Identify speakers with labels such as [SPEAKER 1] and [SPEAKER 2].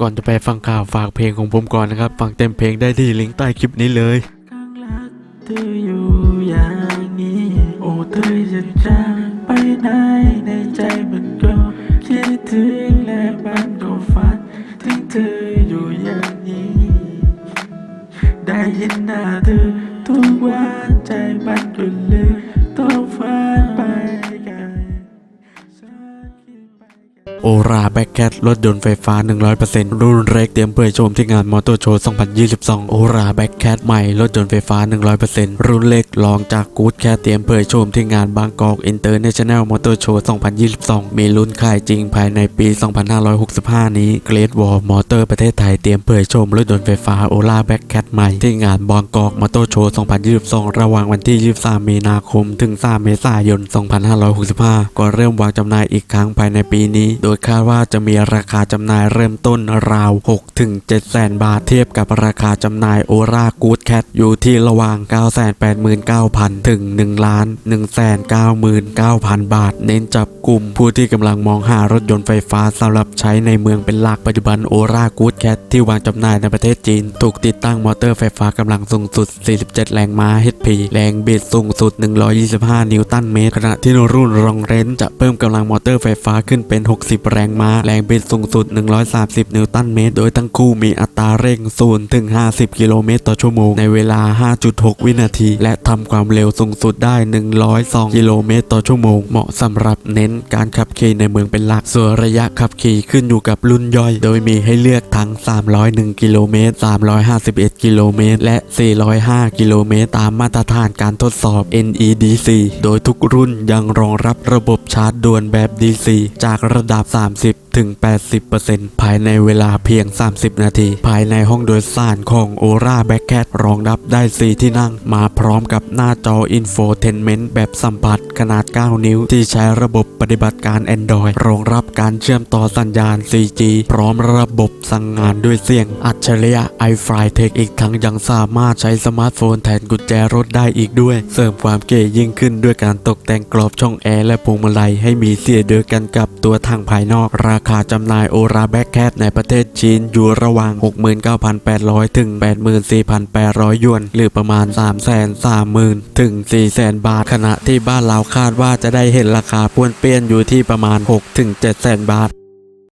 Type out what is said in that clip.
[SPEAKER 1] ก่อนจะไปฟังข่าวฝากเพลงของผมก่อนนะครับ ฟังเต็มเพลงได้ที่ลิงก์ใต้คลิปนี้เลย
[SPEAKER 2] เธออยู่อย่างนี้ โอ้เธอจะจางไปไหนในใจมันก็คิดถึงและมันก็ฝัน ถึงเธออยู่อย่างนี้ ได้ยินหน้าเธอทุกวันใจมันก็เลยต้องฝันไป
[SPEAKER 1] โอราแบ็กแคทรถยนต์ไฟฟ้า 100%รุ่นเล็กเตรียมเผยโฉมที่งานมอเตอร์โชว์ 2022 โอราแบ็กแคทใหม่รถยนต์ไฟฟ้า 100%รุ่นเล็กรองจากกู๊ดแคทเตรียมเผยโฉมที่งานบางกอกอินเตอร์เนชั่นแนลมอเตอร์โชว์ 2022 มีรุ่นขายจริงภายในปี 2565 นี้เกรดวอลมอเตอร์ประเทศไทยเตรียมเผยโฉมรถยนต์ไฟฟ้าโอราแบ็กแคทใหม่ที่งานบางกอกมอเตอร์โชว์ 2022 ระหว่างวันที่ 23 มีนาคม ถึง 3 เมษายน 2565 ก็เริ่มวางจำหน่ายอีกครั้งภายในปีนี้โดยคาดว่าจะมีราคาจำหน่ายเริ่มต้นราว6ถึง7แสนบาทเทียบกับราคาจำหน่ายโอรากูดแคทอยู่ที่ระหว่าง 989,000 ถึง 1 ล้าน 199,000 บาท เน้นจับกลุ่มผู้ที่กำลังมองหารถยนต์ไฟฟ้าสำหรับใช้ในเมืองเป็นหลักปัจจุบันโอรากูดแคทที่วางจำหน่ายในประเทศจีน ถูกติดตั้งมอเตอร์ไฟฟ้ากำลังสูงสุด 47 แรงม้า HP แรงบิดสูงสุด 125 นิวตันเมตร ขณะที่รุ่นรองเรนจะเพิ่มกำลังมอเตอร์ไฟฟ้าขึ้นเป็น 60แรงม้า แรงบิดสูงสุด 130 นิวตันเมตร โดยทั้งคู่มีอัตราเร่ง0ถึง 50 กิโลเมตรต่อชั่วโมง ในเวลา 5.6 วินาที และทำความเร็วสูงสุดได้ 102 กิโลเมตรต่อชั่วโมง เหมาะสำหรับเน้นการขับขี่ในเมืองเป็นหลัก ส่วนระยะขับขี่ขึ้นอยู่กับรุ่นย่อย โดยมีให้เลือกทั้ง 301 กิโลเมตร 351 กิโลเมตร และ 405 กิโลเมตร ตามมาตรฐานการทดสอบ NEDC โดยทุกรุ่นยังรองรับระบบชาร์จด่วนแบบ DC จากระดับ30ถึง 80%ภายในเวลาเพียง 30 นาที ภายในห้องโดยสารของ Ora b a c k c a t รองรับได้ 4 ที่นั่ง มาพร้อมกับหน้าจอ Infotainment แบบสัมผัสขนาด 9 นิ้ว ที่ใช้ระบบปฏิบัติการ Android รองรับการเชื่อมต่อสัญญาณ 4G พร้อมระบบสั่งงานด้วยเสียง อัจฉริยะ iFly Tech อีกทั้งยังสามารถใช้สมาร์ทโฟนแทนกุญแจรถได้อีกด้วย เสริมความเก๋ยิ่งขึ้นด้วยการตกแต่งกรอบช่องแอร์และพวงมาลัยให้มีเสียเดียวกันกับตัวทางภายนอกราคาจำหน่ายโอราแบ็กแคทในประเทศจีนอยู่ระหว่าง 69,800 ถึง 84,800 หยวน หรือประมาณ 330,000 ถึง 400,000 บาท ขณะที่บ้านเราคาดว่าจะได้เห็นราคาป้วนเปี้ยนอยู่ที่ประมาณ 6 ถึง 700,000 บาท